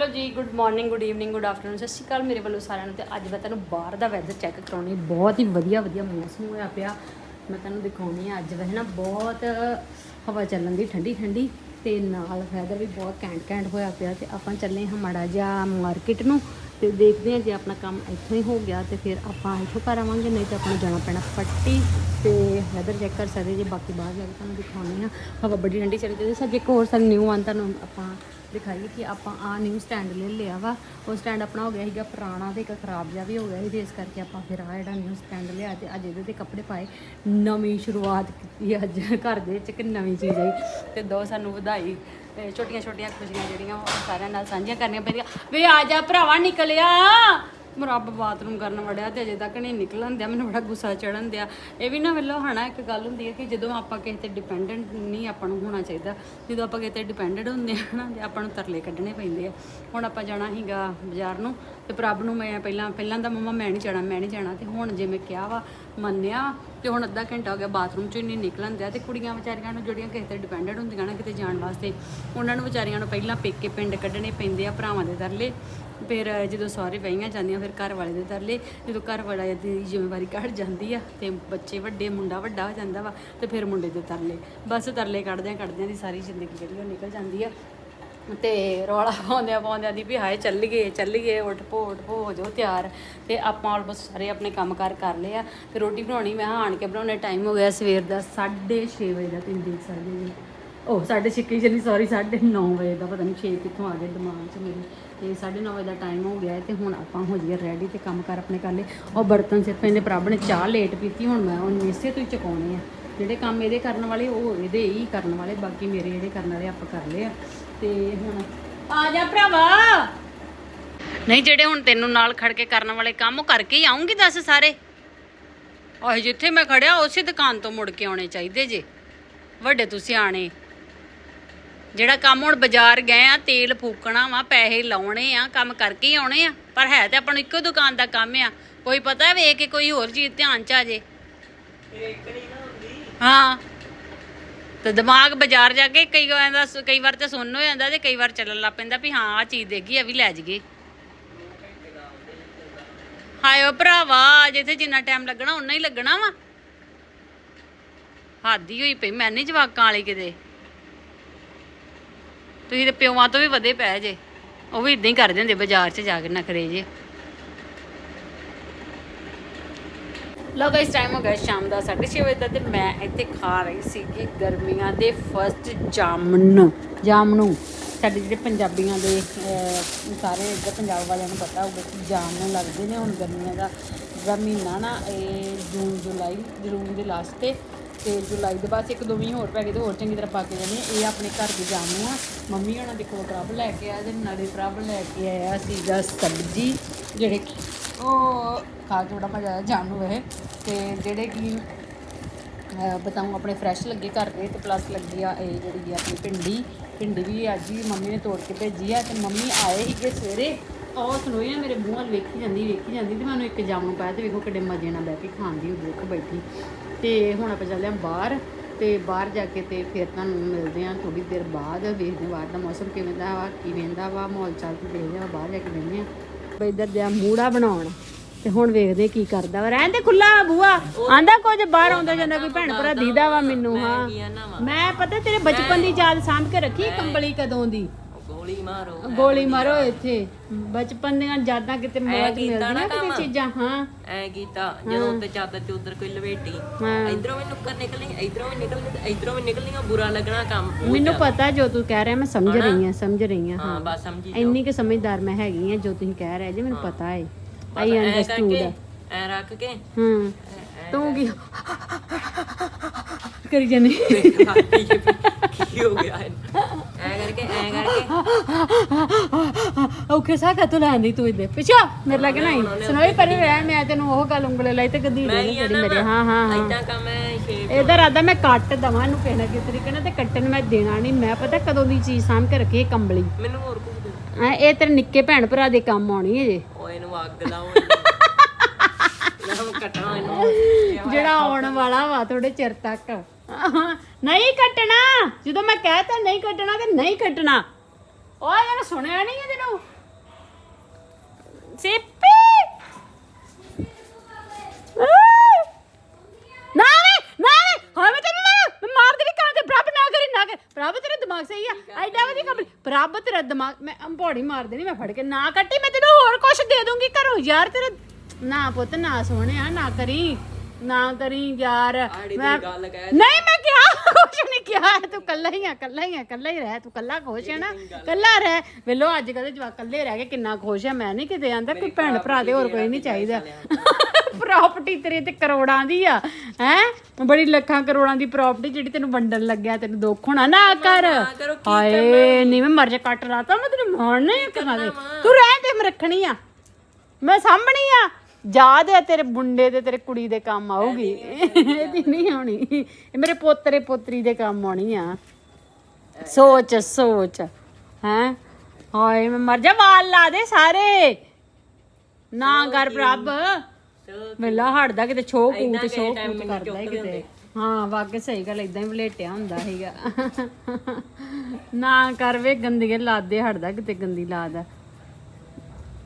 Hello ji good morning good evening good afternoon ਸਤਿ ਸ਼੍ਰੀ ਅਕਾਲ ਮੇਰੇ ਵੱਲੋਂ ਸਾਰਿਆਂ ਨੂੰ ਤੇ ਅੱਜ ਮੈਂ ਤੁਹਾਨੂੰ ਬਾਹਰ ਦਾ ਵੈਦਰ ਚੈੱਕ ਕਰਾਉਣੀ ਬਹੁਤ ਹੀ ਵਧੀਆ ਵਧੀਆ ਮੌਸਮ ਹੋਇਆ ਪਿਆ। ਮੈਂ ਤੁਹਾਨੂੰ ਦਿਖਾਉਣੀ ਆ ਅੱਜ ਵੈਸੇ ਨਾ ਬਹੁਤ ਹਵਾ ਚੱਲਣ ਦੀ, ਠੰਡੀ ਠੰਡੀ ਤੇ ਨਾਲ ਵੈਦਰ ਵੀ ਬਹੁਤ ਘੈਂਟ ਘੈਂਟ ਹੋਇਆ ਪਿਆ ਤੇ ਆਪਾਂ ਚੱਲੇ ਹਾਂ ਮਾੜਾ ਜਿਹਾ ਮਾਰਕੀਟ ਨੂੰ ਤੇ ਦੇਖਦੇ ਹਾਂ ਜੇ ਆਪਣਾ ਕੰਮ ਇੱਥੋਂ ਹੀ ਹੋ ਗਿਆ ਤੇ ਫਿਰ ਆਪਾਂ ਇੱਥੋਂ ਘਰ ਆਵਾਂਗੇ, ਨਹੀਂ ਤਾਂ ਆਪਾਂ ਨੂੰ ਜਾਣਾ ਪੈਣਾ ਪੱਟੀ ਤੇ ਵੈਦਰ ਚੈੱਕ ਕਰ ਸਕਦੇ ਜੇ ਬਾਕੀ ਬਾਹਰ ਜਾ ਕੇ ਤੁਹਾਨੂੰ ਦਿਖਾਉਣੀ ਆ। ਹਵਾ ਬੜੀ ਠੰਡੀ ਚੱਲਦੀ ਤੇ ਸੱਜੇ ਇੱਕ ਹੋਰ ਸਾਨੂੰ ਨਿਊ ਆਨ ਤੁਹਾਨੂੰ ਆਪਾਂ ਦਿਖਾਈਏ ਕਿ ਆਪਾਂ ਆ ਨਿਊ ਸਟੈਂਡ ਲੈ ਲਿਆ ਵਾ। ਉਹ ਸਟੈਂਡ ਆਪਣਾ ਹੋ ਗਿਆ ਸੀਗਾ ਪੁਰਾਣਾ ਤੇ ਇੱਕ ਖਰਾਬ ਜਿਹਾ ਵੀ ਹੋ ਗਿਆ ਸੀ, ਤੇ ਇਸ ਕਰਕੇ ਆਪਾਂ ਫਿਰ ਆ ਜਿਹੜਾ ਨਿਊ ਸਟੈਂਡ ਲਿਆ ਤੇ ਅੱਜ ਇਹਦੇ ਤੇ ਕੱਪੜੇ ਪਾਏ। ਨਵੀਂ ਸ਼ੁਰੂਆਤ ਕੀਤੀ ਅੱਜ, ਘਰ ਦੇ ਵਿੱਚ ਇੱਕ ਨਵੀਂ ਚੀਜ਼ ਆਈ। ਤੇ ਦੋ ਸਾਨੂੰ ਵਧਾਈ ਛੋਟੀਆਂ ਛੋਟੀਆਂ ਖੁਸ਼ੀਆਂ ਜਿਹੜੀਆਂ ਉਹ ਸਾਰਿਆਂ ਨਾਲ ਸਾਂਝੀਆਂ ਕਰਨੀਆਂ ਪੈਂਦੀਆਂ। ਵੇ ਆ ਜਾ ਭਰਾਵਾ, ਨਿਕਲਿਆ। ਮਰੱਬ ਬਾਥਰੂਮ ਕਰਨ ਵੜਿਆ ਤੇ ਅਜੇ ਤੱਕ ਨਹੀਂ ਨਿਕਲਣ ਦਿਆ, ਮੈਨੂੰ ਬੜਾ ਗੁੱਸਾ ਚੜਨ ਦਿਆ। ਇਹ ਵੀ ਨਾ ਵੱਲੋਂ ਹਨਾ ਇੱਕ ਗੱਲ ਹੁੰਦੀ ਹੈ ਕਿ ਜਦੋਂ ਆਪਾਂ ਕਿਸੇ ਤੇ ਡਿਪੈਂਡੈਂਟ ਨਹੀਂ ਆਪਾਂ ਨੂੰ ਹੋਣਾ ਚਾਹੀਦਾ, ਜਦੋਂ ਆਪਾਂ ਕਿਸੇ ਤੇ ਡਿਪੈਂਡੈਂਟ ਹੁੰਦੇ ਆ ਨਾ ਤੇ ਆਪਾਂ ਨੂੰ ਤਰਲੇ ਕੱਢਣੇ ਪੈਂਦੇ ਆ। ਹੁਣ ਆਪਾਂ ਜਾਣਾ ਸੀਗਾ ਬਾਜ਼ਾਰ ਨੂੰ ਤੇ ਪ੍ਰਭ ਨੂੰ ਮੈਂ ਪਹਿਲਾਂ ਪਹਿਲਾਂ ਤਾਂ ਮਮਾ ਮੈਂ ਨਹੀਂ ਜਾਣਾ, ਮੈਂ ਨਹੀਂ ਜਾਣਾ ਤੇ ਹੁਣ ਜੇ ਮੈਂ ਕਿਹਾ ਵਾ ਮੰਨਿਆ ਤੇ ਹੁਣ ਅੱਧਾ ਘੰਟਾ ਹੋ ਗਿਆ ਬਾਥਰੂਮ ਚੋਂ ਹੀ ਨਹੀਂ ਨਿਕਲਣ ਦਿਆ ਤੇ ਕੁੜੀਆਂ ਵਿਚਾਰੀਆਂ ਨੂੰ ਜਿਹੜੀਆਂ ਕਿਸੇ ਤੇ ਡਿਪੈਂਡੈਂਟ ਹੁੰਦੀਆਂ ਨਾ ਕਿਤੇ ਜਾਣ ਵਾਸਤੇ, ਉਹਨਾਂ ਨੂੰ ਵਿਚਾਰੀਆਂ ਨੂੰ ਪਹਿਲਾਂ ਪੇਕੇ ਪਿੰਡ ਕੱਢਣੇ ਪੈਂਦੇ ਆ ਭਰਾਵਾਂ ਦੇ ਤਰਲੇ, ਫਿਰ ਜਦੋਂ ਸਹੁਰੇ ਵਹੀਆਂ ਜਾਂਦੀਆਂ ਫਿਰ ਘਰ ਵਾਲੇ ਦੇ ਤਰਲੇ, ਜਦੋਂ ਘਰ ਵਾਲੇ ਦੀ ਜ਼ਿੰਮੇਵਾਰੀ ਘਟ ਜਾਂਦੀ ਆ ਤੇ ਬੱਚੇ ਵੱਡੇ, ਮੁੰਡਾ ਵੱਡਾ ਹੋ ਜਾਂਦਾ ਵਾ ਤੇ ਫਿਰ ਮੁੰਡੇ ਦੇ ਤਰਲੇ, ਬਸ ਤਰਲੇ ਕੱਢਦਿਆਂ ਕੱਢਦਿਆਂ ਦੀ ਸਾਰੀ ਜ਼ਿੰਦਗੀ ਜਿਹੜੀ ਉਹ ਨਿਕਲ ਜਾਂਦੀ ਆ। ਤੇ ਰੌਲਾ ਪਾਉਂਦਿਆਂ ਪਾਉਂਦਿਆਂ ਦੀ ਵੀ ਹਾਏ ਚੱਲ ਗਏ ਚੱਲ ਗਏ, ਉੱਠ ਪੋ ਉੱਠ ਪੋ, ਹੋ ਜਾਓ ਤਿਆਰ। ਤੇ ਆਪਾਂ ਆਲਮੋਸਟ ਸਾਰੇ ਆਪਣੇ ਕੰਮ ਕਾਰ ਕਰ ਲਏ ਆ। ਤੇ ਰੋਟੀ ਬਣਾਉਣੀ, ਮੈਂ ਕਿਹਾ ਆਣ ਕੇ ਬਣਾਉਣੇ ਟਾਈਮ ਹੋ ਗਿਆ ਸਵੇਰ ਦਾ 6:30 ਵਜੇ ਦਾ, ਤੁਸੀਂ ਦੇਖ ਸਕਦੇ ਜੀ ਉਹ ਸਾਡੇ ਛਿੱਕੀ ਜਲੀ ਸੌਰੀ 9:30 ਵਜੇ ਦਾ, ਪਤਾ ਨਹੀਂ 6 ਕਿੱਥੋਂ ਆ ਗਏ ਦਿਮਾਗ 'ਚ ਮੇਰੇ। ਤੇ 9:30 ਵਜੇ ਦਾ ਟਾਈਮ ਹੋ ਗਿਆ ਹੈ ਤੇ ਹੁਣ ਆਪਾਂ ਹੋ ਜਾਈਏ ਰੈਡੀ ਤੇ ਕੰਮ ਕਰ ਆਪਣੇ ਕਰ ਲਏ। ਉਹ ਬਰਤਨ ਸਿਰਫ ਇਹਨੇ ਪ੍ਰਭ ਨੇ ਚਾਹ ਲੇਟ ਪੀਤੀ, ਹੁਣ ਮੈਂ ਉਹ ਇਸੇ ਤੋਂ ਹੀ ਚੁਕਾਉਣੇ ਆ। ਜਿਹੜੇ ਕੰਮ ਇਹਦੇ ਕਰਨ ਵਾਲੇ, ਉਹ ਇਹਦੇ ਹੀ ਕਰਨ ਵਾਲੇ, ਬਾਕੀ ਮੇਰੇ ਜਿਹੜੇ ਕਰਨ ਵਾਲੇ, ਆਪਾਂ ਕਰ ਲਏ ਆ। ਤੇ ਹੁਣ ਆ ਜਾ ਭਰਾਵਾ। ਨਹੀਂ ਜਿਹੜੇ ਹੁਣ ਤੈਨੂੰ ਨਾਲ ਖੜ ਕੇ ਕਰਨ ਵਾਲੇ ਕੰਮ ਉਹ ਕਰਕੇ ਹੀ ਆਉਂਗੀ ਦੱਸ ਸਾਰੇ। ਉਹ ਜਿੱਥੇ ਮੈਂ ਖੜਿਆ ਉਸੇ ਦੁਕਾਨ ਤੋਂ ਮੁੜ ਕੇ ਆਉਣੇ ਚਾਹੀਦੇ ਜੇ। ਵੱਡੇ ਤੁਸੀਂ ਆਣੇ ਜਿਹੜਾ ਕੰਮ ਹੁਣ ਬਾਜ਼ਾਰ ਗਏ ਆ ਤੇਲ ਫੂਕਣਾ ਵਾ ਪੈਸੇ ਲਾਉਣੇ ਆ ਕੰਮ ਕਰਕੇ ਹੀ ਆਉਣੇ ਆ। ਪਰ ਹੈ ਤੇ ਆਪਾਂ ਨੂੰ ਇੱਕੋ ਦੁਕਾਨ ਦਾ ਕੰਮ ਆ। ਕੋਈ ਪਤਾ ਵੇਖ ਕੇ ਕੋਈ ਹੋਰ ਚੀਜ਼ ਧਿਆਨ ਚ ਆ ਜੇ। ਹਾਂ। ਤੇ ਦਿਮਾਗ ਬਾਜ਼ਾਰ ਜਾ ਕੇ ਕਈ ਵਾਰ ਦਾ ਕਈ ਵਾਰ ਤੇ ਸੁਣਨ ਹੋ ਜਾਂਦਾ ਤੇ ਕਈ ਵਾਰ ਚੱਲਣ ਲੱਗ ਪੈਂਦਾ ਵੀ ਹਾਂ ਆ ਚੀਜ਼ ਦੇਗੀ ਆ, ਵੀ ਲੈ ਜਗੇ ਹਾਏ ਓ ਭਰਾਵਾ ਜਿੱਥੇ ਜਿੰਨਾ ਟਾਈਮ ਲੱਗਣਾ ਉਨਾ ਹੀ ਲੱਗਣਾ ਵਾ। ਹਾਦੀ ਹੋਈ ਪਈ, ਮੈਂ ਨਹੀਂ ਜਵਾਕਾਂ ਵਾਲੀ ਕਿਤੇ। ਤੁਸੀਂ ਤੇ ਪਿਓਾਂ ਤੋਂ ਵੀ ਵਧੇ ਪੈ ਜੇ। ਉਹ ਵੀ ਇਦਾਂ ਹੀ ਕਰਦੇ ਹੁੰਦੇ, ਬਾਜ਼ਾਰ 'ਚ ਜਾ ਕੇ ਨਖਰੇ ਜੇ। ਲੋ ਗਾਇਸ ਟਾਈਮ ਹੋ ਗਿਆ ਸ਼ਾਮ ਦਾ 6:30 ਵਜੇ ਦਾ ਤੇ ਮੈਂ ਇੱਥੇ ਖਾ ਰਹੀ ਸੀਗੀ ਗਰਮੀਆਂ ਦੇ ਫਸਟ ਜਾਮਨ ਜਾਮਨੂ ਸਾਡੇ ਜਿਹੜੇ ਪੰਜਾਬੀਆਂ ਦੇ ਸਾਰੇ ਇੱਧਰ ਪੰਜਾਬ ਵਾਲਿਆਂ ਨੂੰ ਪਤਾ ਹੋਊਗਾ ਕਿ ਜਾਮਨ ਲੱਗਦੇ ਨੇ ਹੁਣ ਗਰਮੀਆਂ ਦਾ। ਦਾ ਮਹੀਨਾ ਨਾ, ਇਹ ਜੂਨ, ਜੁਲਾਈ, ਜੂਨ ਦੇ ਲਾਸਟ ਤੇ ਤੇ ਜੁਲਾਈ ਦੇ ਬਾਅਦ ਇੱਕ ਦੋ ਮਹੀਨੇ ਹੋਰ ਪੈ ਗਏ ਤੇ ਹੋਰ ਚੰਗੀ ਤਰ੍ਹਾਂ ਪਾ ਕੇ ਜਾਣੀ ਇਹ ਆਪਣੇ ਘਰ ਦੇ ਜਾਮੂ ਆ। ਮੰਮੀ ਹੋਣਾ ਕੋਲ ਪ੍ਰਭ ਲੈ ਕੇ ਆਇਆ ਤੇ ਨਾਲੇ ਪ੍ਰਭ ਲੈ ਕੇ ਆਇਆ ਸੀਗਾ ਸਬਜ਼ੀ, ਜਿਹੜੇ ਕਿ ਉਹ ਖਾ ਕੇ ਬੜਾ ਮਜ਼ਾ ਆਇਆ ਜਾਮੂ ਇਹ ਤੇ ਜਿਹੜੇ ਕਿ, ਅਹ ਬਤਾਉਂ ਆਪਣੇ ਫਰੈਸ਼ ਲੱਗੇ ਘਰ ਦੇ ਤੇ ਪਲੱਸ ਲੱਗੀ ਆ ਇਹ ਜਿਹੜੀ ਆ ਆਪਣੀ ਭਿੰਡੀ। ਭਿੰਡੀ ਵੀ ਅੱਜ ਹੀ ਮੰਮੀ ਨੇ ਤੋੜ ਕੇ ਭੇਜੀ ਆ ਤੇ ਮੰਮੀ ਆਏ ਸਵੇਰੇ। ਉਹ ਸੁਣੋਈ ਨਾ ਮੇਰੇ ਮੂੰਹ ਵੱਲ ਵੇਖੀ ਜਾਂਦੀ ਵੇਖੀ ਜਾਂਦੀ ਤੇ ਮੈਨੂੰ ਇੱਕ ਜਾਮੂ ਪਾਇਆ ਤੇ ਵੇਖੋ ਕਿੱਡੇ ਮਜ਼ੇ ਨਾਲ ਬਹਿ ਕੇ ਖਾਂਦੀ ਉਹ ਦੇਖ ਬੈਠੀ। ਤੇ ਹੁਣ ਆਪਾਂ ਚੱਲਦੇ ਹਾਂ ਬਾਹਰ ਤੇ ਬਾਹਰ ਜਾ ਕੇ ਤੇ ਫਿਰ ਤੁਹਾਨੂੰ ਮਿਲਦੇ ਹਾਂ ਥੋੜੀ ਦੇਰ ਬਾਅਦ, ਵੇਖਦੇ ਬਾਹਰ ਦਾ ਮੌਸਮ ਕਿਵੇਂ ਦਾ ਵਾ ਕਿਵੇਂ ਦਾ ਵਾ, ਮਾਹੌਲ ਚਾਲ ਤੇ ਦੇਖਦੇ ਹਾਂ ਬਾਹਰ ਜਾ ਕੇ ਬਹਿੰਦੇ ਹਾਂ ਇੱਧਰ ਦਿਆ ਮੂੜਾ ਬਣਾਉਣ। ਤੇ ਹੁਣ ਵੇਖਦੇ ਕੀ ਕਰਦਾ ਵਾ। ਰਹਿਣ ਦੇ ਖੁੱਲਾ ਬੂਆ। ਆਂਦਾ ਕੁਝ ਬਾਹਰ ਆਉਂਦਾ ਜਾਂਦਾ ਕੋਈ ਭੈਣ ਭਰਾ ਦੀਦਾ ਵਾ ਮੈਨੂੰ ਹਾਂ। ਮੈਂ ਪਤਾ ਤੇਰੇ ਬਚਪਨ ਦੀ ਯਾਦ ਸਾਂਭ ਕੇ ਰੱਖੀ ਕੰਬਲੀ ਕਦੋਂ ਦੀ? ਗੋਲੀ ਮਾਰੋ ਗੋਲੀ ਮਾਰੋ ਇੱਥੇ। ਬਚਪਨ ਦੀਆਂ ਯਾਦਾਂ ਕਿਤੇ ਮੌਜ ਮਿਲਦੀਆਂ ਕਿਤੇ ਚੀਜ਼ਾਂ ਹਾਂ। ਐ ਕੀਤਾ ਜਦੋਂ ਤੇ ਚਾਦਰ ਚ ਉਧਰ ਕੋਈ ਲਵੇਟੀ। ਇਧਰੋਂ ਵੀ ਨੁੱਕਰ ਨਿਕਲਣੀ ਇਧਰੋਂ ਵੀ ਨਿਕਲਣੀ ਤੇ ਇਧਰੋਂ ਵੀ ਨਿਕਲਣੀਆਂ ਬੁਰਾ ਲੱਗਣਾ ਕੰਮ। ਮੈਨੂੰ ਪਤਾ ਜੋ ਤੂੰ ਕਹਿ ਰਿਹਾ ਮੈਂ ਸਮਝ ਰਹੀ ਹਾਂ ਸਮਝ ਰਹੀ ਹਾਂ ਹਾਂ ਬਸ ਸਮਝੀ ਇੰਨੀ ਕਿ ਸਮਝਦਾਰ ਮੈਂ ਹੈਗੀ ਆ ਜੋ ਤੁਸੀਂ ਕਹਿ ਰਹੇ ਜੀ ਮੈਨੂੰ ਪਤਾ ਹੈ ਆਈ ਅੰਡਰਸਟੂਡ ਐ ਰੱਖ ਕੇ। ਹੂੰ। ਤੂੰ ਕੀ ਕਰੀ ਜਾਨੀ? ਕੀ ਹੋ ਗਿਆ? ਐ ਕਰਕੇ ਐ ਕਰਕੇ। ਔਖੇ ਸਾਹ ਕਾ ਤੂੰ ਲੈਂਦੀ ਤੂੰ ਇਹਦੇ ਪਿੱਛਾ ਮੇਰੇ ਲੱਗ ਨਹੀਂ ਸੁਣਾਈ ਪਰ ਰਹਿ ਮੈਂ ਤੈਨੂੰ ਉਹ ਗੱਲ ਉਂਗਲੇ ਲਾਈ ਤੇ ਗਦੀ ਮੈਂ ਨਹੀਂ ਤੇਰੀ ਨਾ ਮੇਰੇ। ਹਾਂ ਹਾਂ ਹਾਂ। ਇਦਾਂ ਕੰਮ ਐ ਸ਼ੇਪ ਇਹਦਾ ਰਾਦਾ ਮੈਂ ਕੱਟ ਦਵਾਂ ਇਹਨੂੰ ਕਿਸੇ ਨਾ ਕਿਸੇ ਤਰੀਕੇ ਨਾਲ ਤੇ ਕੱਟਣ ਮੈਂ ਦੇਣਾ ਨਹੀਂ। ਮੈਂ ਪਤਾ ਕਦੋਂ ਦੀ ਚੀਜ਼ ਸਾਂਭ ਕੇ ਰੱਖੀ ਇਹ ਕੰਬਲੀ। ਮੈਨੂੰ ਹੋਰ ਕੁਝ ਦੇ ਇਹ ਤੇਰੇ ਨਿੱਕੇ ਭੈਣ ਭਰਾ ਦੇ ਕੰਮ ਆਉਣੀ ਹੈ ਜੇ। ਓਏ ਇਹਨੂੰ ਅੱਗ ਲਾਓ ਕੱਟਣਾ ਇਹਨੂੰ ਜਿਹੜਾ ਆਉਣ ਵਾਲਾ ਵਾ ਥੋੜੇ ਚਿਰ ਤੱਕ। ਨਹੀਂ ਕੱਟਣਾ। ਜਦੋਂ ਮੈਂ ਕਹਿਤਾ ਨਹੀਂ ਕੱਟਣਾ ਤੇ ਨਹੀਂ ਕੱਟਣਾ। ਓਏ ਇਹਨੇ ਸੁਣਿਆ ਨਹੀਂ ਇਹਨੂੰ ਸਿੱਪੀ! ਨਾ ਵੇ ਨਾ ਵੇ ਹਾਂ ਮੈਂ ਤੈਨੂੰ ਨਾ ਮੈਂ ਮਾਰ ਦੇਣੀ ਕਾਂ ਤੇ ਪ੍ਰਭ ਨਾ ਕਰੀ ਨਾ ਕਰ। ਪ੍ਰਭ ਤੇਰਾ ਦਿਮਾਗ ਸਹੀ ਆ। ਐਡਾ ਵਧੀਆ ਕੰਮ ਪ੍ਰਭ ਤੇਰਾ ਦਿਮਾਗ ਮੈਂ ਅੰਪੌੜੀ ਮਾਰ ਦੇਣੀ ਮੈਂ ਫੜ ਕੇ ਨਾ ਕੱਟੀ ਮੈਂ ਤੈਨੂੰ ਹੋਰ ਕੁਝ ਦੇ ਦੂੰਗੀ। ਘਰੋਂ ਯਾਰ ਤੇਰਾ ਨਾ ਪੁੱਤ ਨਾ ਸੋਹਣਿਆ ਨਾ ਕਰੀ ਨਾ ਕਰੀ ਯਾਰ। ਮੈਂ ਦੀ ਗੱਲ ਕਹਿ ਨਹੀਂ ਮੈਂ ਕਿਹਾ ਕੁਛ ਨਹੀਂ ਕਿਹਾ ਤੂੰ ਕੱਲਾ ਹੀ ਆ ਕੱਲਾ ਹੀ ਆ ਕੱਲਾ ਹੀ ਰਹਿ ਤੂੰ ਕੱਲਾ ਖੁਸ਼ ਹੈ ਨਾ ਕੱਲਾ ਰਹਿ। ਵੇਲੋ ਅੱਜ ਕੱਲ੍ਹ ਦੇ ਜਵਾਕ ਕੱਲੇ ਰਹਿ ਕੇ ਕਿੰਨਾ ਖੁਸ਼ ਹੈ ਮੈਂ ਨਹੀਂ ਕਿਤੇ ਆਂਦਾ ਕੋਈ ਭੈਣ ਭਰਾ ਦੇ ਹੋਰ ਕੋਈ ਨਹੀਂ ਚਾਹੀਦਾ। ਪ੍ਰਾਪਰਟੀ ਤੇਰੇ ਤੇ ਕਰੋੜਾਂ ਦੀ ਆ ਹੈ? ਬੜੀ ਲੱਖਾਂ ਕਰੋੜਾਂ ਦੀ ਪ੍ਰਾਪਰਟੀ ਜਿਹੜੀ ਤੈਨੂੰ ਵੰਡਣ ਲੱਗਿਆ ਤੈਨੂੰ ਦੁੱਖ ਹੋਣਾ। ਨਾ ਕਰ। ਹਾਏ ਨਹੀਂ ਮੈਂ ਮਰ ਜਾ ਕੱਟ ਰਾਤਾ ਮੈਂ ਤੈਨੂੰ ਮਾਰਨਾ ਹੀ ਕਰਨਾ ਦੇ ਤੂੰ ਰਹਿ ਤੇ ਮੈਂ ਰੱਖਣੀ ਆ। ਮੈਂ ਸਾਂਭਣੀ ਆ। ਯਾਦ ਹੈ ਤੇਰੇ ਮੁੰਡੇ ਤੇ ਤੇਰੇ ਕੁੜੀ ਦੇ ਕੰਮ ਆਊਗੀ। ਇਹਦੀ ਨਹੀਂ ਆਉਣੀ ਇਹ ਮੇਰੇ ਪੋਤਰੇ ਪੋਤਰੀ ਦੇ ਕੰਮ ਆਉਣੀ ਆ। ਸੋਚ ਸੋਚ। ਹੈ? ਹਾਏ ਮੈਂ ਮਰ ਜਾ ਵਾਲ ਲਾ ਦੇ ਸਾਰੇ। ਨਾ ਕਰ ਪ੍ਰਭ। ਮੇਲਾ ਹਟਦਾ ਕਿਤੇ ਛੋ ਕੂ ਤੇ ਛੋ ਕੂ ਕਰਦਾ ਹੀ ਕਿਤੇ। ਹਾਂ ਵਾਕੇ ਸਹੀ ਗੱਲ ਇਦਾਂ ਹੀ ਵਲੇਟਿਆ ਹੁੰਦਾ ਸੀਗਾ। ਨਾ ਕਰ ਵੇ ਗੰਦੀਆਂ ਲਾਦੇ ਹਟਦਾ ਕਿਤੇ ਗੰਦੀ ਲਾਦ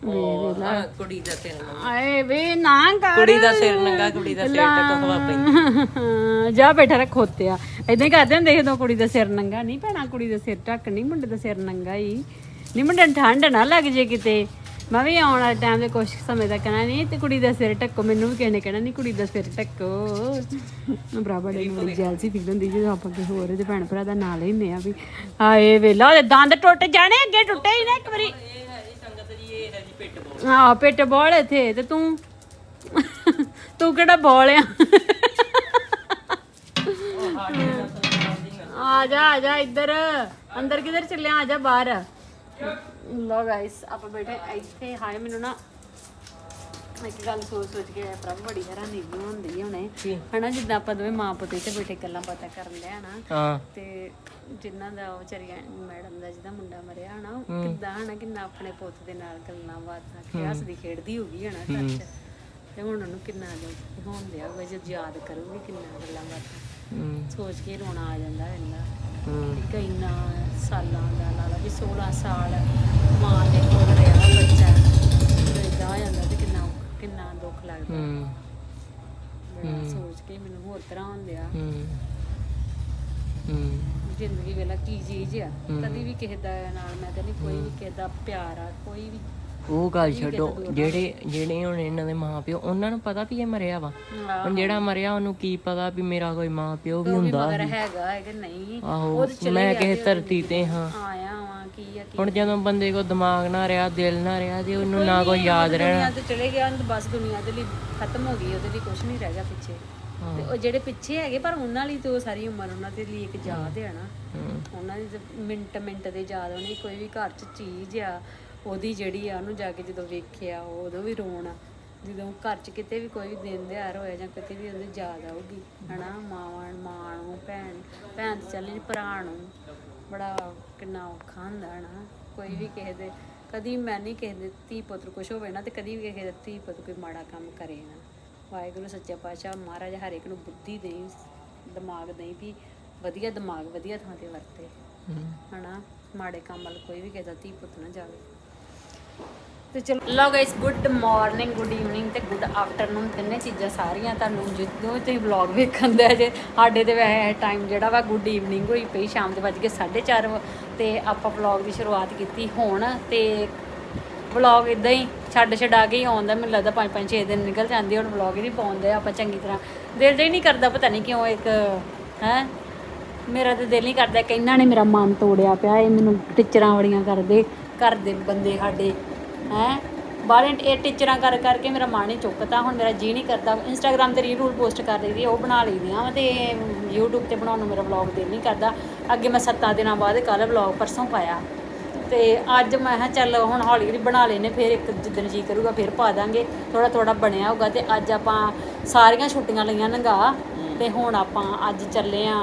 ਆਹ ਕੁੜੀ ਦਾ ਸਿਰ ਨੰਗਾ। ਆਏ ਵੇ ਨਾ ਕਰ। ਕੁੜੀ ਦਾ ਸਿਰ ਨੰਗਾ ਕੁੜੀ ਦਾ ਸਿਰ ਟਕ ਹਵਾ ਪੈਂਦੀ। ਜਾ ਬੈਠਾ ਰੱਖ ਖੋਤਿਆ। ਇਦਾਂ ਹੀ ਕਰਦੇ ਹੁੰਦੇ ਜਦੋਂ ਕੁੜੀ ਦਾ ਸਿਰ ਨੰਗਾ। ਨਹੀਂ ਭੈਣਾ ਕੁੜੀ ਦਾ ਸਿਰ ਢੱਕ ਨਹੀਂ ਮੁੰਡੇ ਦਾ ਸਿਰ ਨੰਗਾ ਹੀ। ਨਹੀਂ ਮੁੰਡੇ ਨੂੰ ਠੰਡ ਨਾ ਲੱਗ ਜੇ ਕਿਤੇ। ਮੈਂ ਵੀ ਆਉਣ ਵਾਲੇ ਟਾਈਮ ਦੇ ਕੁਝ ਸਮੇਂ ਤੱਕ ਕਹਿਣਾ ਨਹੀਂ ਤੇ ਕੁੜੀ ਦਾ ਸਿਰ ਢੱਕੋ। ਮੈਨੂੰ ਵੀ ਕਿਸੇ ਨੇ ਕਹਿਣਾ ਨਹੀਂ ਕੁੜੀ ਦਾ ਸਿਰ ਢੱਕੋ। ਬਰਾਬਰ ਦੇ ਬੜੀ ਜੈਲਸੀ ਫੀਲ ਹੁੰਦੀ ਜਦੋਂ ਆਪਾਂ ਕਿਸੇ ਹੋਰ ਦੇ ਭੈਣ ਭਰਾ ਦਾ ਨਾਂ ਲੈਂਦੇ ਆ ਵੀ ਹਾਏ ਵੇਲਾ ਉਹਦੇ ਦੰਦ ਟੁੱਟ ਜਾਣੇ ਅੱਗੇ ਟੁੱਟੇ ਹੀ ਨਾ ਇੱਕ ਵਾਰੀ ਇਹ ਹੈ ਜੀ ਸੰਗਤ ਜੀ ਇਹ ਹੈ ਜੀ ਪਿੱਟ ਬੋਲ ਆ ਇੱਥੇ, ਤੇ ਤੂੰ? ਤੂੰ ਕਿਹੜਾ ਬੋਲ ਆ? ਆ ਜਾ ਆ ਜਾ ਇੱਧਰ। ਅੰਦਰ ਕਿਧਰ ਚੱਲਿਆ? ਆ ਜਾ ਬਾਹਰ। ਲੋ ਗਾਇਸ ਆਪਾਂ ਬੈਠੇ ਇੱਥੇ। ਹਾਏ, ਮੈਨੂੰ ਨਾ ਇੱਕ ਗੱਲ ਸੋਚ ਸੋਚ ਕੇ ਪ੍ਰਭ ਬੜੀ ਹੈਰਾਨੀ ਜਿਹੀ ਹੁੰਦੀ ਹੈ ਹੁਣੇ ਹਨਾ ਜਿੱਦਾਂ ਆਪਾਂ ਦੋਵੇਂ ਮਾਂ ਪੁੱਤ ਇੱਥੇ ਬੈਠੇ ਗੱਲਾਂ ਬਾਤਾਂ ਕਰਨ ਲਿਆ ਨਾ ਤੇ ਜਿਨ੍ਹਾਂ ਦਾ ਉਹ ਵਿਚਾਰੀਆਂ ਮੈਡਮ ਦਾ ਜਿਹਦਾ ਮੁੰਡਾ ਮਰਿਆ ਹਨਾ ਉਹ ਕਿੱਦਾਂ ਹਨਾ ਕਿੰਨਾ ਆਪਣੇ ਪੁੱਤ ਦੇ ਨਾਲ ਗੱਲਾਂ ਬਾਤਾਂ ਕਿ ਹੱਸਦੀ ਖੇਡਦੀ ਹੋਗੀ ਹਨਾ ਘਰ 'ਚ ਤੇ ਹੁਣ ਉਹਨੂੰ ਕਿੰਨਾ ਹੋਣ ਦਿਆ ਜਦ ਯਾਦ ਕਰੂਗੀ ਕਿੰਨਾ ਗੱਲਾਂ ਬਾਤਾਂ। ਸੋਚ ਕੇ ਰੋਣਾ ਆ ਜਾਂਦਾ ਇੰਨਾ। ਕਿ ਕਿੰਨਾ ਸਾਲਾਂ ਦਾ ਲਾ ਲਾ ਵੀ 16 ਸਾਲ ਮਾਂ ਦੇ ਕੋਲ ਰਿਹਾ ਬੱਚਾ। ਏਦਾਂ ਹੋ ਜਾਂਦਾ ਤੇ ਕਿੰਨਾ ਦੁੱਖ ਲੱਗਦਾ। ਹੂੰ। ਬੜਾ ਸੋਚ ਕੇ ਮੈਨੂੰ ਹੋਰ ਤਰ੍ਹਾਂ ਹੁੰਦਿਆ। ਹੂੰ। ਹੂੰ। ਜ਼ਿੰਦਗੀ ਵੇਲਾ ਕੀ ਚੀਜ਼ ਆ। ਕਦੀ ਵੀ ਕਿਸੇ ਦਾ ਨਾਲ ਮੈਂ ਕਹਿੰਦੀ ਕੋਈ ਵੀ ਕਿਸੇ ਦਾ ਪਿਆਰ ਆ ਕੋਈ ਵੀ ਉਹ ਗੱਲ ਛੱਡੋ ਜਿਹੜੇ ਜਿਹੜੇ ਹੁਣ ਇਹਨਾਂ ਦੇ ਮਾਪਿਓ ਉਹਨਾਂ ਨੂੰ ਪਤਾ ਵੀ ਇਹ ਮਰਿਆ ਵਾ। ਹੁਣ ਜਿਹੜਾ ਮਰਿਆ ਉਹਨੂੰ ਕੀ ਪਤਾ ਵੀ ਮੇਰਾ ਕੋਈ ਮਾਪਿਓ ਵੀ ਹੁੰਦਾ ਮਗਰ ਹੈਗਾ ਹੈ ਕਿ ਨਹੀਂ? ਆਹੋ ਮੈਂ ਕਿਸੇ ਧਰਤੀ ਤੇ ਹਾਂ। ਕੀ ਆ ਕੀ ਹੁਣ ਜਦੋਂ ਬੰਦੇ ਕੋ ਦਿਮਾਗ ਨਾ ਰਿਹਾ ਦਿਲ ਨਾ ਰਿਹਾ ਤੇ ਉਹਨੂੰ ਨਾ ਕੋਈ ਯਾਦ ਰਹਿਣਾ। ਦੁਨੀਆ ਤੇ ਚਲੇ ਗਿਆ ਤਾਂ ਬਸ ਦੁਨੀਆ ਦੇ ਲਈ ਖਤਮ ਹੋ ਗਈ ਉਹਦੇ ਲਈ ਕੁਝ ਨਹੀਂ ਰਹਿ ਗਿਆ ਪਿੱਛੇ। ਤੇ ਉਹ ਜਿਹੜੇ ਪਿੱਛੇ ਹੈਗੇ ਪਰ ਉਹਨਾਂ ਲਈ ਤੇ ਉਹ ਸਾਰੀ ਉਮਰ ਉਹਨਾਂ ਦੇ ਲਈ ਇੱਕ ਯਾਦ ਹੈ ਨਾ। ਉਹਨਾਂ ਦੀ ਮਿੰਟ ਮਿੰਟ ਦੇ ਯਾਦ ਹੋਣੀ ਕੋਈ ਵੀ ਘਰ 'ਚ ਚੀਜ਼ ਆ ਉਹਦੀ ਜਿਹੜੀ ਆ ਉਹਨੂੰ ਜਾ ਕੇ ਜਦੋਂ ਵੇਖਿਆ ਉਦੋਂ ਵੀ ਰੋਣਾ ਜਦੋਂ ਘਰ 'ਚ ਕਿਤੇ ਵੀ ਕੋਈ ਵੀ ਦਿਨ ਦਿਹਾੜ ਹੋਇਆ ਜਾਂ ਕਿਤੇ ਵੀ ਉਹਦੀ ਯਾਦ ਆਊਗੀ ਹਨਾ ਮਾਵਾਂ ਮਾਂ ਨੂੰ ਭੈਣ ਭੈਣ ਤੇ ਚੱਲ ਭਰਾ ਨੂੰ। ਬੜਾ ਕਿੰਨਾ ਔਖਾ ਹੁੰਦਾ ਹਨਾ ਕੋਈ ਵੀ ਕਿਸੇ ਦੇ ਕਦੀ ਮੈਂ ਨਹੀਂ ਕਿਸੇ ਦੇ ਧੀ ਪੁੱਤਰ ਕੁਛ ਹੋਵੇ ਨਾ ਤੇ ਕਦੀ ਵੀ ਕਿਸੇ ਦੇ ਧੀ ਪੁੱਤ ਕੋਈ ਮਾੜਾ ਕੰਮ ਕਰੇ ਨਾ। ਵਾਹਿਗੁਰੂ ਸੱਚਾ ਪਾਤਸ਼ਾਹ ਮਹਾਰਾਜ ਹਰ ਇੱਕ ਨੂੰ ਬੁੱਧੀ ਦੇਈ ਦਿਮਾਗ ਦੇਈ ਵੀ ਵਧੀਆ ਦਿਮਾਗ ਵਧੀਆ ਥਾਂ ਤੇ ਵਰਤੇ। ਹਨਾ ਮਾੜੇ ਕੰਮ ਵੱਲ ਕੋਈ ਵੀ ਕਿਸੇ ਦਾ ਧੀ ਪੁੱਤ ਨਾ ਜਾਵੇ। ਤੇ ਚਲੋ। ਲੋ guys good morning good evening ਤੇ ਗੁੱਡ ਆਫਟਰਨੂਨ ਤਿੰਨੇ ਚੀਜ਼ਾਂ ਸਾਰੀਆਂ ਤੁਹਾਨੂੰ ਜਦੋਂ ਤੁਸੀਂ ਵਲੌਗ ਵੇਖਣ ਦੇ ਜੇ, ਸਾਡੇ ਤੇ ਵੈਸੇ ਟਾਈਮ ਜਿਹੜਾ ਵਾ ਗੁੱਡ ਈਵਨਿੰਗ ਹੋਈ ਪਈ, ਸ਼ਾਮ ਦੇ ਵੱਜ ਕੇ 4:30 ਤੇ ਆਪਾਂ ਵਲੌਗ ਦੀ ਸ਼ੁਰੂਆਤ ਕੀਤੀ ਹੁਣ ਤੇ ਵਲੌਗ ਇਦਾਂ ਹੀ ਛੱਡ ਛਡਾ ਕੇ ਹੀ ਆਉਂਦਾ, ਮੈਨੂੰ ਲੱਗਦਾ 5 5 6 ਦਿਨ ਨਿਕਲ ਜਾਂਦੇ ਹੁਣ ਵਲੌਗ ਹੀ ਨਹੀਂ ਪਾਉਂਦੇ ਆਪਾਂ ਚੰਗੀ ਤਰ੍ਹਾਂ। ਦਿਲ ਜਿਹਾ ਹੀ ਨਹੀਂ ਕਰਦਾ ਪਤਾ ਨਹੀਂ ਕਿਉਂ ਇੱਕ, ਹੈ? ਮੇਰਾ ਤਾਂ ਦਿਲ ਨਹੀਂ ਕਰਦਾ ਕਿ ਇਹਨਾਂ ਨੇ ਮੇਰਾ ਮਨ ਤੋੜਿਆ ਪਿਆ, ਇਹ ਮੈਨੂੰ ਟੀਚਰਾਂ ਬੜੀਆਂ ਕਰਦੇ, ਘਰ ਦੇ ਬੰਦੇ ਸਾਡੇ। ਹੈ? ਬਾਹਰ ਇਹ ਟੀਚਰਾਂ ਕਰ ਕਰਕੇ ਮੇਰਾ ਮਨ ਹੀ ਚੁੱਕਤਾ ਹੁਣ ਮੇਰਾ ਜੀ ਨਹੀਂ ਕਰਦਾ। ਇੰਸਟਾਗ੍ਰam ਤੇ ਰੀਲ ਰੂਲ ਪੋਸਟ ਕਰ ਲਈਦੀ ਆ, ਉਹ ਬਣਾ ਲਈਦੀਆਂ ਵਾ ਤੇ YouTube ਤੇ ਬਣਾਉਣ ਨੂੰ ਮੇਰਾ ਵਲੌਗ ਦਿਲ ਨਹੀਂ ਕਰਦਾ। ਅੱਗੇ ਮੈਂ 7 ਦਿਨਾਂ ਬਾਅਦ ਕੱਲ ਵਲੌਗ ਪਰਸੋਂ ਪਾਇਆ। ਤੇ ਅੱਜ ਮੈਂ ਕਿਹਾ ਚੱਲ ਹੁਣ ਹੌਲੀ ਹੌਲੀ ਬਣਾ ਲੈਨੇ ਫਿਰ ਇੱਕ ਜਿੱਦਣ ਜੀ ਕਰੂਗਾ ਫਿਰ ਪਾ ਦਾਂਗੇ। ਥੋੜਾ ਥੋੜਾ ਬਣਿਆ ਹੋਊਗਾ ਤੇ ਅੱਜ ਆਪਾਂ ਸਾਰੀਆਂ ਛੁੱਟੀਆਂ ਲਈਆਂ ਨੰਗਾ। ਤੇ ਹੁਣ ਆਪਾਂ ਅੱਜ ਚੱਲੇ ਆ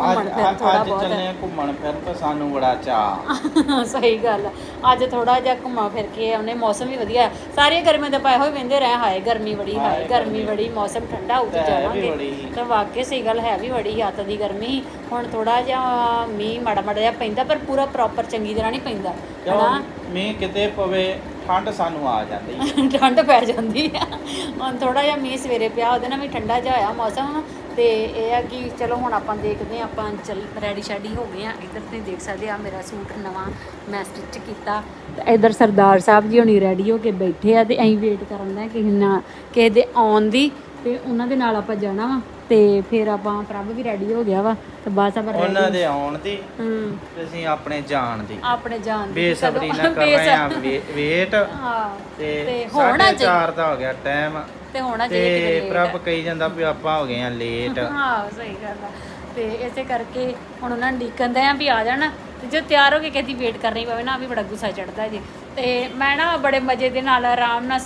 ਘੁੰਮਣ ਫਿਰ ਥੋੜਾ ਅੱਜ ਬਹੁਤ ਚੱਲੇ ਆ ਘੁੰਮਣ ਫਿਰ ਤਾਂ ਸਾਨੂੰ ਬੜਾ ਚਾਹ ਸਹੀ ਗੱਲ ਆ। ਅੱਜ ਥੋੜਾ ਜਿਹਾ ਘੁੰਮਾ ਫਿਰ ਕੇ ਆਉਨੇ ਮੌਸਮ ਵੀ ਵਧੀਆ। ਹੈ ਸਾਰੀਆਂ ਗਰਮੀਆਂ ਦੇ ਪਏ ਹੋਏ ਵੰਦੇ ਰਹੇ ਹਾਏ ਗਰਮੀ ਬੜੀ ਹਾਏ ਗਰਮੀ ਬੜੀ ਮੌਸਮ ਠੰਡਾ ਹੋ ਤੇ ਹੈ ਵੀ ਜਾਵਾਂਗੇ। ਬੜੀ। ਤਾਂ ਵਾਕਈ ਸਹੀ ਗੱਲ ਹੈ ਵੀ ਬੜੀ ਹੱਤ ਦੀ ਗਰਮੀ। ਹੁਣ ਥੋੜਾ ਜਿਹਾ ਮੀਂਹ ਮਾੜਾ ਮਾੜਾ ਜਿਹਾ ਪੈਂਦਾ ਪਰ ਪੂਰਾ ਪ੍ਰੋਪਰ ਚੰਗੀ ਤਰ੍ਹਾਂ ਨਹੀਂ ਪੈਂਦਾ। ਕਿਉਂ? ਹਨਾ? ਮੀਂਹ ਕਿਤੇ ਪਵੇ ਠੰਡ ਸਾਨੂੰ ਆ ਜਾਂਦੀ ਹੈ। ਠੰਡ ਪੈ ਜਾਂਦੀ ਆ। ਹੁਣ ਥੋੜਾ ਜਿਹਾ ਮੀਂਹ ਸਵੇਰੇ ਪਿਆ ਉਹਦੇ ਨਾਲ ਵੀ ਠੰਡਾ ਜਿਹਾ ਹੋਇਆ ਮੌਸਮ। ਤੇ ਇਹ ਆ ਕਿ ਚਲੋ ਹੁਣ ਆਪਾਂ ਦੇਖਦੇ ਆ ਆਪਾਂ ਚੱਲ ਰੈਡੀ ਸ਼ੈਡੀ ਹੋ ਗਏ ਆ ਇੱਧਰ ਤੁਸੀਂ ਦੇਖ ਸਕਦੇ ਆ ਮੇਰਾ ਸੂਟ ਨਵਾਂ ਮੈਂ ਸਟਿਚ ਕੀਤਾ। ਤੇ ਇੱਧਰ ਸਰਦਾਰ ਸਾਹਿਬ ਜੀ ਹੁਣੀ ਰੈਡੀ ਹੋ ਕੇ ਬੈਠੇ ਆ ਤੇ ਅਸੀਂ ਵੇਟ ਕਰਨ ਦਾ ਕਿਸੇ ਨਾ ਕਿਸੇ ਦੇ ਆਉਣ ਦੀ। ਤੇ ਉਹਨਾਂ ਦੇ ਨਾਲ ਆਪਾਂ ਜਾਣਾ ਵਾ ਤੇ ਫਿਰ ਆਪਾਂ ਪ੍ਰਭ ਵੀ ਰੈਡੀ ਹੋ ਗਿਆ ਵਾ ਤੇ ਬਸ ਆਪਾਂ ਉਹਨਾਂ ਦੇ ਆਉਣ ਦੀ ਹੂੰ। ਤੇ ਅਸੀਂ ਆਪਣੇ ਜਾਣ ਦੀ। ਆਪਣੇ ਜਾਣ ਦੀ। ਬੇਸਬਰੀ ਨਾਲ ਕਰ ਰਹੇ ਆ ਵੇਟ ਹਾਂ। ਤੇ ਤੇ ਹੋਣਾ ਸਾਢੇ ਚਾਰ ਦਾ ਹੋ ਗਿਆ ਟਾਈਮ ਤੇ ਹੋਣਾ ਤੇ ਚਾਹੀਦਾ ਪ੍ਰਭ ਕਹੀ ਜਾਂਦਾ ਵੀ ਆਪਾਂ ਹੋ ਗਏ ਆ ਲੇਟ। ਹਾਂ ਸਹੀ ਗੱਲ ਆ। ਤੇ ਇਸੇ ਕਰਕੇ ਹੁਣ ਉਹਨਾਂ ਨੂੰ ਡੀਕਨ ਆ ਵੀ ਆ ਜਾਣ। ਤੇ ਜੇ ਤਿਆਰ ਹੋ ਕੇ ਕਹਦੀ ਵੇਟ ਕਰਨੀ ਪਵੇ ਨਾ ਵੀ ਬੜਾ ਗੁੱਸਾ ਚੜਦਾ ਜੀ। ਤੇ ਮੈਂ ਨਾ ਬੜੇ ਮਜ਼ੇ ਦੇ ਨਾਲ ਆਰਾਮ ਨਾਲ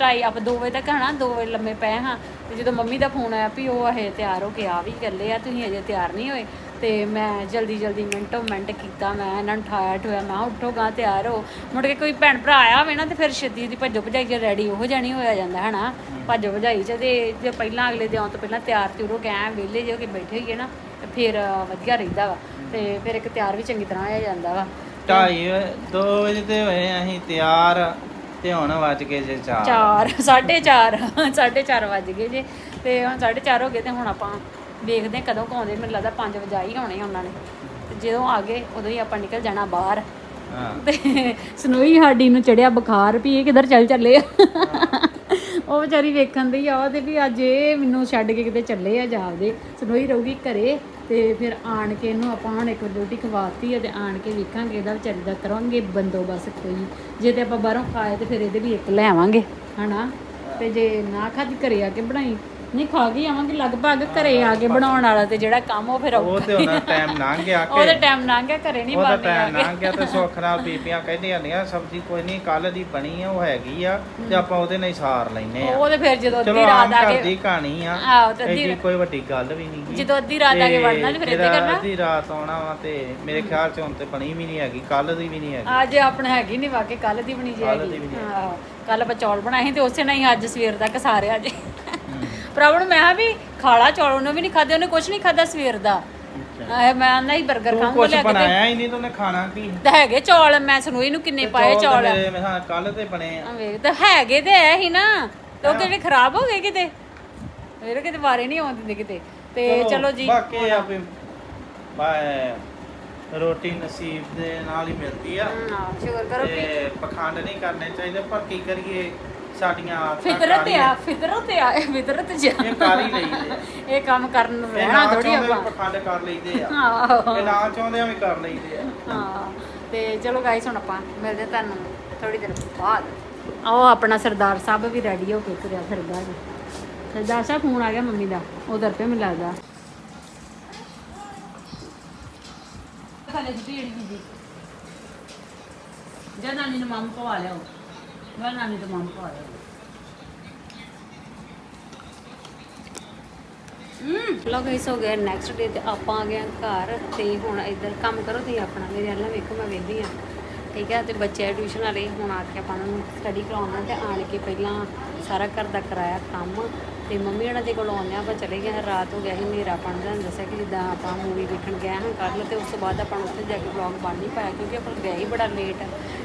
ਢਾਈ ਆਪਾਂ 2 ਵਜੇ ਤੱਕ ਹਨਾ 2 ਵਜੇ ਲੰਮੇ ਪਏ ਹਾਂ। ਤੇ ਜਦੋਂ ਮੰਮੀ ਦਾ ਫੋਨ ਆਇਆ ਵੀ ਉਹ ਇਹ ਤਿਆਰ ਹੋ ਕੇ ਆ ਵੀ ਗੱਲੇ ਆ, ਤੁਸੀਂ ਅਜੇ ਤਿਆਰ ਨਹੀਂ ਹੋਏ। ਤੇ ਮੈਂ ਜਲਦੀ ਜਲਦੀ ਮਿੰਟੋ ਮਿੰਟ ਕੀਤਾ, ਮੈਂ ਇਹਨਾਂ ਨੂੰ ਠਾਇਆ ਠੋਇਆ ਮੈਂ ਉੱਠੋ ਗਾਂ ਤਿਆਰ ਹੋ। ਮੁੜ ਕੇ ਕੋਈ ਭੈਣ ਭਰਾ ਆਇਆ ਹੋਵੇ ਨਾ, ਤੇ ਫਿਰ ਛੇਤੀ ਦੀ ਭੱਜੋ ਭਜਾਈ ਚ ਰੈਡੀ ਉਹ ਜਾਣੀ ਹੋਇਆ ਜਾਂਦਾ, ਹਨਾ। ਭੱਜੋ ਭਜਾਈ ਚ, ਤੇ ਜੇ ਪਹਿਲਾਂ ਅਗਲੇ ਦੇ ਆਉਣ ਤੋਂ ਪਹਿਲਾਂ ਤਿਆਰ ਤਿਉਰ ਹੋ ਕੇ ਐ ਵਿਹਲੇ ਜਿਹੇ ਹੋ ਕੇ ਬੈਠੇ ਹੋਈਏ ਨਾ, ਤੇ ਫਿਰ ਵਧੀਆ ਰਹਿੰਦਾ ਵਾ। ਤੇ ਫਿਰ ਇੱਕ ਤਿਆਰ ਵੀ ਚੰਗੀ ਤਰ੍ਹਾਂ ਹੋਇਆ ਜਾਂਦਾ ਵਾ। ਢਾਈ 2 ਵਜੇ ਤੇ ਹੋਏ ਅਸੀਂ ਤਿਆਰ। ਤੇ ਹੁਣ ਵੱਜ ਗਏ ਜੇ 4 ਚਾਰ ਸਾਢੇ ਚਾਰ ਸਾਢੇ ਚਾਰ ਵੱਜ ਗਏ ਜੇ। ਤੇ ਹੁਣ ਸਾਢੇ ਚਾਰ ਹੋ ਗਏ ਤੇ ਹੁਣ ਆਪਾਂ ਵੇਖਦੇ ਹਾਂ ਕਦੋਂ ਕੁ ਆਉਂਦੇ। ਮੈਨੂੰ ਲੱਗਦਾ 5 ਵਜੇ ਹੀ ਆਉਣੇ ਉਹਨਾਂ ਨੇ। ਤੇ ਜਦੋਂ ਆ ਗਏ ਉਦੋਂ ਹੀ ਆਪਾਂ ਨਿਕਲ ਜਾਣਾ ਬਾਹਰ। ਹਾਂ। ਤੇ ਸਨੋਈ ਸਾਡੀ ਨੂੰ ਚੜਿਆ ਬੁਖਾਰ ਵੀ ਇਹ ਕਿੱਧਰ ਚੱਲ ਚੱਲੇ ਆ। ਉਹ ਵਿਚਾਰੀ ਵੇਖਣ ਦੀ ਆ ਤੇ ਵੀ ਅੱਜ ਇਹ ਮੈਨੂੰ ਛੱਡ ਕੇ ਕਿਤੇ ਚੱਲੇ ਆ ਜਾਪਦੇ ਸਨੋਈ ਰਹੂਗੀ ਘਰੇ। ਤੇ ਫਿਰ ਆਣ ਕੇ ਇਹਨੂੰ ਆਪਾਂ ਹੁਣ ਇੱਕ ਵਾਰ ਰੋਟੀ ਖਵਾਤੀ ਹੈ ਤੇ ਆਣ ਕੇ ਵੇਖਾਂਗੇ ਇਹਦਾ ਵਿਚਾਰੀ ਦਾ ਕਰਾਂਗੇ ਬੰਦੋਬਸਤ ਕੋਈ। ਜੇ ਤੇ ਆਪਾਂ ਬਾਹਰੋਂ ਖਾਏ ਤੇ ਫਿਰ ਇਹਦੇ ਵੀ ਇੱਕ ਲੈ ਆਵਾਂਗੇ, ਹਨਾ? ਤੇ ਜੇ ਨਾ ਖਾਦੀ ਘਰੇ ਆ ਕੇ ਬਣਾਈ ਨਹੀਂ ਖਾ ਕੇ ਆਵਾਂਗੇ ਲਗਭਗ ਘਰੇ ਆ ਕੇ ਬਣਾਉਣ ਵਾਲਾ ਤੇ ਜਿਹੜਾ ਕੰਮ ਉਹ ਫਿਰ ਉਹ ਤੇ ਹੁਣ ਟਾਈਮ ਲੰਘ ਗਿਆ ਉਹਦੇ ਕਿ। ਟਾਈਮ ਲੰਘ ਗਿਆ ਘਰੇ ਨਹੀਂ ਉਹਦਾ ਬਣਦੇ ਟਾਈਮ ਲੰਘ ਗਿਆ ਤੇ ਸੁੱਖ ਨਾਲ ਬੀਬੀਆਂ ਕਹਿੰਦੀਆਂ ਨੇ ਸਬਜ਼ੀ ਕੋਈ ਨਹੀਂ ਕੱਲ ਦੀ ਬਣੀ ਆ ਉਹ ਹੈਗੀ ਆ ਤੇ ਆਪਾਂ ਉਹਦੇ ਨਾਲ ਹੀ ਸਾਰ ਲੈਨੇ ਆ। ਉਹ ਤੇ ਫਿਰ ਜਦੋਂ ਅੱਧੀ ਚਲੋ ਰਾਤ ਆਮ ਆ ਘਰ ਕੇ ਦੀ ਕਹਾਣੀ ਆ ਆਹੋ ਤੇ ਅੱਧੀ ਐਡੀ ਕੋਈ ਵੱਡੀ ਗੱਲ ਵੀ ਨਹੀਂ ਜਦੋਂ ਅੱਧੀ ਰਾਤ ਆ ਕੇ ਵੜਨਾ ਤੇ ਫਿਰ ਏਦਾਂ ਕਰਨਾ? ਅੱਧੀ ਰਾਤ ਆਉਣਾ ਵਾ ਤੇ ਮੇਰੇ ਖਿਆਲ ਚ ਹੁਣ ਤੇ ਬਣੀ ਵੀ ਨਹੀਂ ਹੈਗੀ ਕੱਲ ਦੀ ਵੀ ਨਹੀਂ ਹੈਗੀ। ਅੱਜ ਆਪਣੇ ਹੈਗੀ ਨਹੀਂ ਵਾਕੇ ਕੱਲ ਦੀ ਬਣੀ ਕੱਲ੍ਹ ਜਾਏਗੀ ਦੀ ਵੀ ਨਹੀਂ ਹਾਂ ਕੱਲ ਆਪਾਂ ਚੌਲ ਬਣਾਏ ਸੀ ਤੇ ਉਸੇ ਨਾਲ ਹੀ ਅੱਜ ਸਵੇਰ ਤੱਕ ਸਾਰਿਆ ਜੇ ਪ੍ਰਭੂ ਨੂੰ ਮੈਂ ਕਿਹਾ ਵੀ ਖਾਲਾ ਚੌਲ ਉਹਨੇ ਵੀ ਨਹੀਂ ਖਾਦੇ ਉਹਨੇ ਕੁਝ ਨਹੀਂ ਖਾਦਾ ਸਵੇਰ ਦਾ। ਆਹ ਮੈਂ ਆਂਦਾ ਹੀ 버ਗਰ ਤੂੰ ਕੁਝ ਲਿਆ ਕੇ ਬਣਾਇਆ ਹੀ ਨਹੀਂ ਤਾਂ ਉਹਨੇ ਖਾਣਾ ਕੀ? ਤੇ ਹੈਗੇ ਚੌਲ ਮੈਂ ਸਨੂਈ ਨੂੰ ਕਿੰਨੇ ਪਾਏ ਚੌਲ ਮੇਰੇ ਹਾਂ ਕੱਲ ਤੇ ਬਣੇ ਆ। ਵੇਖ ਤੇ ਹੈਗੇ ਤੇ ਐ ਹੀ ਨਾ ਤੇ ਉਹ ਕਿਹੜੇ ਖਰਾਬ ਹੋ ਗਏ ਕਿਤੇ? ਮੇਰੇ ਕਿਤੇ ਵਾਰੇ ਨਹੀਂ ਆਉਂਦੇ ਦਿੰਦੇ ਕਿਤੇ। ਤੇ ਚਲੋ ਜੀ ਬਾਕੀ ਆ ਵੀ ਬਾ- ਰੋਟੀ ਨਸੀਬ ਦੇ ਨਾਲ ਹੀ ਮਿਲਦੀ ਆ। ਹਾਂ ਸ਼ੁਕਰ ਕਰੋ ਤੇ ਪਖੰਡ ਨਹੀਂ ਕਰਨੇ ਚਾਹੀਦੇ ਪਰ ਕੀ ਕਰੀਏ? ਸਾਡੀਆਂ ਆਦਤਾਂ ਫਿਤਰਤ ਆ ਫਿਤਰਤ ਆ ਇਹ ਫਿਤਰਤ ਜਾ ਇਹ ਕਰ ਹੀ ਲਈਦੇ ਆ। ਇਹ ਕੰਮ ਕਰਨ ਨੂੰ ਇਹ ਰਹਿਣਾ ਨਾ ਥੋੜੀ ਚਾਹੁੰਦੇ ਆਪਾਂ। ਪਖੰਡ ਕਰ ਲਈਦੇ ਆ। ਆਹੋ। ਇਹ ਨਾ ਚਾਹੁੰਦੇ ਆ ਵੀ ਕਰ ਲਈਦੇ ਆ। ਹਾਂ ਤੇ ਚਲੋ ਗਾਈਸ ਹੁਣ ਆਪਾਂ ਮਿਲਦੇ ਤੁਹਾਨੂੰ ਥੋੜੀ ਦੇਰ ਬਾਅਦ। ਆਓ ਆਪਣਾ ਸਰਦਾਰ ਸਾਹਿਬ ਵੀ ਰੈਡੀ ਹੋ ਕੇ ਤੁਰਿਆ ਫਿਰਦਾ ਜੀ। ਸਰਦਾਰ ਸਾਹਿਬ ਫੋਨ ਆ ਗਿਆ ਮੰਮੀ ਦਾ। ਉਧਰ ਪੇ ਮੈਨੂੰ ਲੱਗਦਾ। ਭੀੜ ਵੀ ਜੀ ਜਾਂ ਨਾਨੀ ਨੂੰ ਮਾਮ ਪਵਾ ਲਿਆਓ ਮੈਂ ਨਾਨੀ ਤੋਂ ਮਾਮ ਪਵਾ ਲੋ ਗਾਈਸ ਹੋ ਗਿਆ ਨੈਕਸਟ ਡੇ ਤੇ ਆਪਾਂ ਆ ਗਏ ਹਾਂ ਘਰ ਤੇ ਹੁਣ ਇੱਧਰ ਕੰਮ ਕਰੋ ਤੇ ਆਪਣਾ ਮੇਰੇ ਵੱਲ ਵੇਖੋ ਮੈਂ ਵੇਖਦੀ ਆ। ਠੀਕ ਹੈ ਤੇ ਬੱਚੇ ਟਿਊਸ਼ਨ ਵਾਲੇ ਹੁਣ ਆ ਕੇ ਆਪਾਂ ਉਹਨਾਂ ਨੂੰ ਸਟੱਡੀ ਕਰਾਉਣਾ ਤੇ ਆਣ ਕੇ ਪਹਿਲਾਂ ਸਾਰਾ ਘਰ ਦਾ ਕਰਾਇਆ ਕੰਮ। ਤੇ ਮੰਮੀ ਉਹਨਾਂ ਦੇ ਕੋਲ ਆਉਂਦੇ ਹਾਂ ਆਪਾਂ ਚਲੇ ਗਏ ਰਾਤ ਹੋ ਗਿਆ ਸੀ, ਹਨੇਰਾ ਪੜਦਾ ਦੱਸਿਆ ਕਿ ਜਿੱਦਾਂ ਆਪਾਂ ਮੂਵੀ ਵੇਖਣ ਗਏ ਹਾਂ ਕੱਲ੍ਹ ਤੇ ਉਸ ਤੋਂ ਬਾਅਦ ਆਪਾਂ ਉੱਥੇ ਜਾ ਕੇ ਵਲੌਗ ਬਣ ਨਹੀਂ ਪਾਇਆ ਕਿਉਂਕਿ ਆਪਾਂ ਗਏ ਹੀ ਬੜਾ ਲੇਟ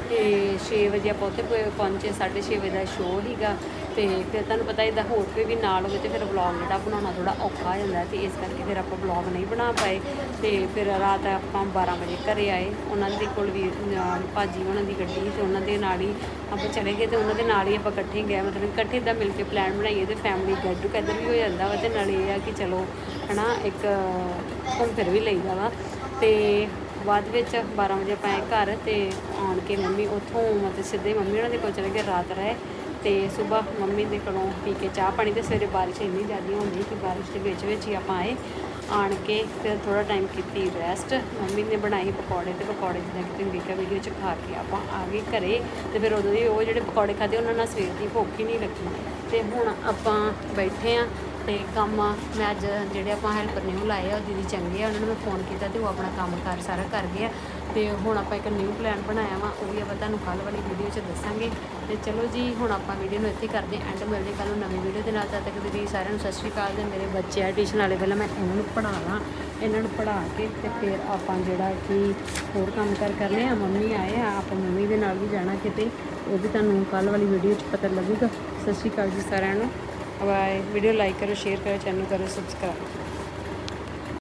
ਤੇ 6 ਵਜੇ ਆਪਾਂ ਉੱਥੇ ਪਹੁੰ- ਪਹੁੰਚੇ 6:30 ਵਜੇ ਦਾ ਸ਼ੋਅ ਸੀਗਾ ਤੇ ਫਿਰ ਤੁਹਾਨੂੰ ਪਤਾ ਇਹਦਾ ਹੋਰ ਕੋਈ ਵੀ ਨਾਲ ਹੋਵੇ ਤੇ ਫਿਰ ਵਲੌਗ ਜਿਹੜਾ ਬਣਾਉਣਾ ਥੋੜਾ ਔਖਾ ਹੋ ਜਾਂਦਾ ਤੇ ਇਸ ਕਰਕੇ ਫਿਰ ਆਪਾਂ ਵਲੌਗ ਨਹੀਂ ਬਣਾ ਪਾਏ ਤੇ ਫਿਰ ਰਾਤ ਆਪਾਂ 12 ਵਜੇ ਘਰੇ ਆਏ ਉਹਨਾਂ ਦੇ ਕੋਲ ਵੀ ਅਹ, ਭਾਜੀ ਉਹਨਾਂ ਦੀ ਗੱਡੀ ਸੀ ਤੇ ਉਹਨਾਂ ਦੇ ਨਾਲ ਹੀ ਆਪਾਂ ਚਲੇ ਗਏ ਤੇ ਉਹਨਾਂ ਦੇ ਨਾਲ ਹੀ ਆਪਾਂ ਇਕੱਠੇ ਗਏ ਮਤਲਬ ਇਕੱਠੇ ਦਾ ਮਿਲ ਕੇ ਪਲਾਨ ਬਣਾਈਏ ਤੇ ਫੈਮਿਲੀ ਗੈਟ ਟੂਗੇਦਰ ਵੀ ਹੋ ਜਾਂਦਾ ਵਾ ਤੇ ਨਾਲੇ ਇਹ ਆ ਕਿ ਚਲੋ ਹਨਾ ਇੱਕ ਘੁੰਮ ਫਿਰ ਵੀ ਲਈਦਾ ਵਾ ਤੇ ਬਾਅਦ ਵਿੱਚ 12 ਵਜੇ ਆਪਾਂ ਆਏ ਘਰ ਤੇ ਆਣ ਕੇ ਮੰਮੀ ਉੱਥੋਂ ਮਤਲਬ ਸਿੱਧੇ ਮੰਮੀ ਉਹਨਾਂ ਦੇ ਕੋਲ ਚਲੇ ਗਏ, ਰਾਤ ਰਹੇ ਤੇ ਸਵੇਰ ਮੰਮੀ ਦੇ ਕੋਲੋਂ ਪੀ ਕੇ ਚਾਹ ਪਾਣੀ ਤੇ ਸਵੇਰੇ ਬਾਰਿਸ਼ ਇੰਨੀ ਜ਼ਿਆਦਾ ਹੁੰਦੀ ਕਿ ਬਾਰਿਸ਼ ਦੇ ਵਿੱਚ ਵਿੱਚ ਹੀ ਆਪਾਂ ਆਏ, ਆਣ ਕੇ ਫਿਰ ਥੋੜਾ ਟਾਈਮ ਕੀਤੀ ਰੈਸਟ ਮੰਮੀ ਨੇ ਬਣਾਈ ਪਕੌੜੇ ਤੇ ਪਕੌੜੇ ਜਿੱਦਾਂ ਕਿ ਤੁਸੀਂ ਦੇਖਿਆ ਵੀਡੀਓ 'ਚ ਖਾ ਕੇ ਆਪਾਂ ਆ ਗਏ ਘਰੇ ਤੇ ਫਿਰ ਉਦੋਂ ਦੀ ਉਹ ਜਿਹੜੇ ਪਕੌੜੇ ਖਾਦੇ ਉਹਨਾਂ ਨਾਲ ਸਵੇਰ ਦੀ ਭੁੱਖ ਹੀ ਨਹੀਂ ਲੱਗੀ ਤੇ ਹੁਣ ਆਪਾਂ ਬੈਠੇ ਆ ਤੇ ਕੰਮ ਮੈਂ ਅੱਜ ਜਿਹੜੇ ਆਪਾਂ ਹੈਲਪਰ ਨਿਊ ਲਾਏ ਆ, ਉਹ ਦੀਦੀ ਚੰਗੇ ਆ, ਉਹਨਾਂ ਨੂੰ ਮੈਂ ਫੋਨ ਕੀਤਾ ਤੇ ਉਹ ਆਪਣਾ ਕੰਮ ਕਾਰ ਸਾਰਾ ਕਰ ਗਿਆ ਤੇ ਹੁਣ ਆਪਾਂ ਇੱਕ ਨਿਊ ਪਲਾਨ ਬਣਾਇਆ ਵਾ, ਉਹ ਵੀ ਆਪਾਂ ਤੁਹਾਨੂੰ ਕੱਲ ਵਾਲੀ ਵੀਡੀਓ 'ਚ ਦੱਸਾਂਗੇ। ਤੇ ਚਲੋ ਜੀ, ਹੁਣ ਆਪਾਂ ਵੀਡੀਓ ਨੂੰ ਇੱਥੇ ਕਰਦੇ ਐਂਡ ਮਿਲਦੇ ਕੱਲ ਨੂੰ ਨਵੀਂ ਵੀਡੀਓ ਦੇ ਨਾਲ। ਤਦ ਤੱਕ ਦੀ ਸਾਰਿਆਂ ਨੂੰ ਸਤਿ ਸ਼੍ਰੀ ਅਕਾਲ ਤੇ ਮੇਰੇ ਬੱਚੇ ਆ ਟਿਊਸ਼ਨ ਵਾਲੇ, ਪਹਿਲਾਂ ਮੈਂ ਇਹਨਾਂ ਨੂੰ ਪੜ੍ਹਾਵਾਂ, ਇਹਨਾਂ ਨੂੰ ਪੜ੍ਹਾ ਕੇ ਤੇ ਫਿਰ ਆਪਾਂ ਜਿਹੜਾ ਕਿ ਹੋਰ ਕੰਮ ਕਰ ਕਰਨੇ ਆ, ਮੰਮੀ ਆਏ ਆ, ਆਪਾਂ ਮੰਮੀ ਦੇ ਨਾਲ ਵੀ ਜਾਣਾ ਕਿਤੇ। ਉਹ ਵੀ ਤੁਹਾਨੂੰ ਕੱਲ ਵਾਲੀ ਵੀਡੀਓ 'ਚ ਪਤਾ ਲੱਗੂਗਾ। ਸਤਿ ਸ਼੍ਰੀ ਅਕਾਲ ਜੀ ਸਾਰਿਆਂ ਨੂੰ। ਬਾਏ ਵੀਡੀਓ ਲਾਈਕ ਕਰੋ ਸ਼ੇਅਰ ਕਰੋ ਚੈਨਲ ਕਰੋ ਸਬਸਕ੍ਰਾਈਬ